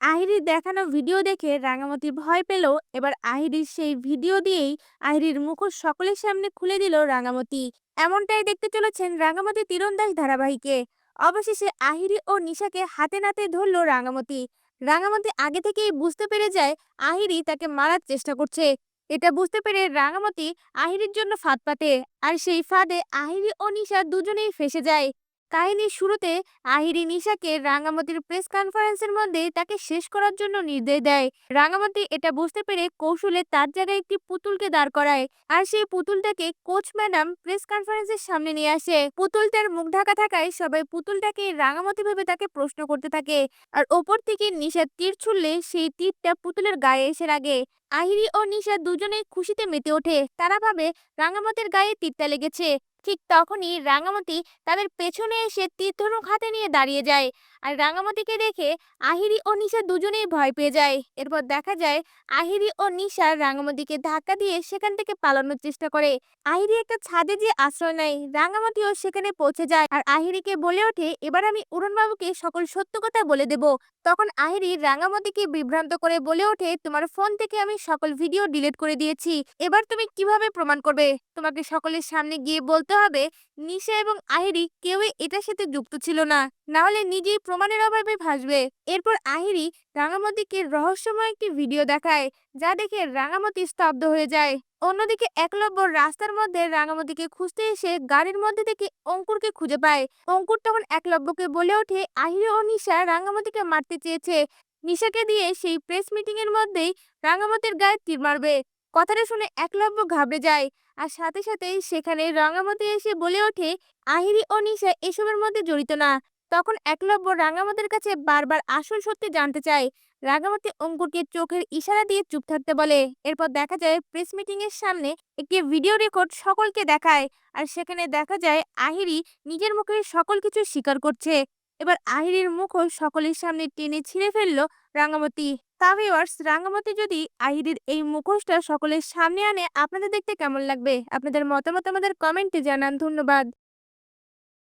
আহিরির দেখানো ভিডিও দেখে রাঙামাটি ভয় পেল। এবার আহিরির সেই ভিডিও দিয়েই আহিরির মুখোশ সকলের সামনে খুলে দিল রাঙামতি এমনটাই দেখতে চলেছেন রাঙামাটি তীরন্দাস ধারাবাহিকে। অবশেষে আহিরি ও নিশাকে হাতে নাতে ধরল রাঙামতি রাঙামতি আগে থেকেই বুঝতে পেরে যায় আহিরি তাকে মারার চেষ্টা করছে। এটা বুঝতে পেরে রাঙামতি আহিরির জন্য ফাঁদ পাতে। আর সেই ফাঁদে আহিরি ও নিশা দুজনেই ফেসে যায়। কাহিনীর শুরুতে আহিরি নিশাকে রাঙামতির প্রেস কনফারেন্সের মধ্যে তাকে শেষ করার জন্য নির্দেশ দেয়। রাঙামতি এটা বুঝতে পেরে কৌশলে তার জায়গায় একটি পুতুলকে দাঁড় করায় আর সেই পুতুলটাকে কোচ ম্যাডাম প্রেস কনফারেন্সের সামনে নিয়ে আসে। পুতুলটার মুখ ঢাকা থাকায় সবাই পুতুলটাকে রাঙামতি ভেবে তাকে প্রশ্ন করতে থাকে আর ওপর থেকে নিশা তীর ছুড়লে সেই তীরটা পুতুলের গায়ে এসে লাগে। আহিরি ও নিশা দুজনেই খুশিতে মেতে ওঠে। তারা ভাবে রাঙামতির গায়ে তীরটা লেগেছে। ঠিক তখনই রাঙামতি তাদের পেছনে এসে তীর ধনুক হাতে নিয়ে দাঁড়িয়ে যায়। আর রাঙামতিকে দেখে আহিরি ও নিশা দুজনেই ভয় পেয়ে যায়। এরপর দেখা যায় আহিরি ও নিশা রাঙামতিকে ধাক্কা দিয়ে সেখান থেকে পালানোর চেষ্টা করে। আহিরি একটা ছাদে যে আশ্রয় নেয়, রাঙামতিও সেখানে পৌঁছে যায়। আর আহিরিকে বলে ওঠে, এবার আমি উড়নবাবুকে সকল সত্য কথা বলে দেব। তখন আহিরি রাঙামতিকে বিভ্রান্ত করে বলে ওঠে, তোমার ফোন থেকে আমি সকল ভিডিও ডিলিট করে দিয়েছি। এবার তুমি কীভাবে প্রমাণ করবে? তোমাকে সকলের সামনে গিয়ে বলতে হবে, নিশা এবং আহিরি কেউই এটার সাথে যুক্ত ছিল না। নাহলে নিজেই প্রমাণের অভাবে ভাসবে। এরপর আহিরি রাঙামতিকে রহস্যময় একটি ভিডিও দেখায়, যা দেখে রাঙামতি স্তব্ধ হয়ে যায়। অন্যদিকে একলব্য রাস্তার মধ্যে রাঙামতিকে খুঁজতে এসে গাড়ির মধ্যে থেকে অঙ্কুরকে খুঁজে পায়। অঙ্কুর তখন একলব্যকে বলে ওঠে আহিরি ও নিশা রাঙামতিকে মারতে চেয়েছে। নিশাকে দিয়ে সেই প্রেস মিটিং এর মধ্যেই রাঙামতির গায়ে তীর মারবে। কথাটা শুনে একলব্য ঘাবড়ে যায়। আর সাথে সাথেই সেখানে রাঙামতি এসে বলে ওঠে, আহিরি ও নিশা এসবের মধ্যে জড়িত না। তখন একলব্য রাঙামতির কাছে বারবার আসল সত্যি জানতে চায়। রাঙামতি অঙ্কুরকে চোখের ইশারা দিয়ে চুপ থাকতে বলে। এরপর দেখা যায়, প্রেস মিটিং এর সামনে একটি ভিডিও রেকর্ড সকলকে দেখায়। আর সেখানে দেখা যায়, আহিরি নিজের মুখে সকল কিছু স্বীকার করছে। এবার আহিরির মুখোশ সকলের সামনে টেনে ছিঁড়ে ফেলল রাঙামতি। তা ভিউয়ার্স রাঙামতি যদি আহিরির এই মুখোশটা সকলের সামনে আনে, আপনাদের দেখতে কেমন লাগবে? আপনাদের মতামত আমাদের কমেন্টে জানান, ধন্যবাদ।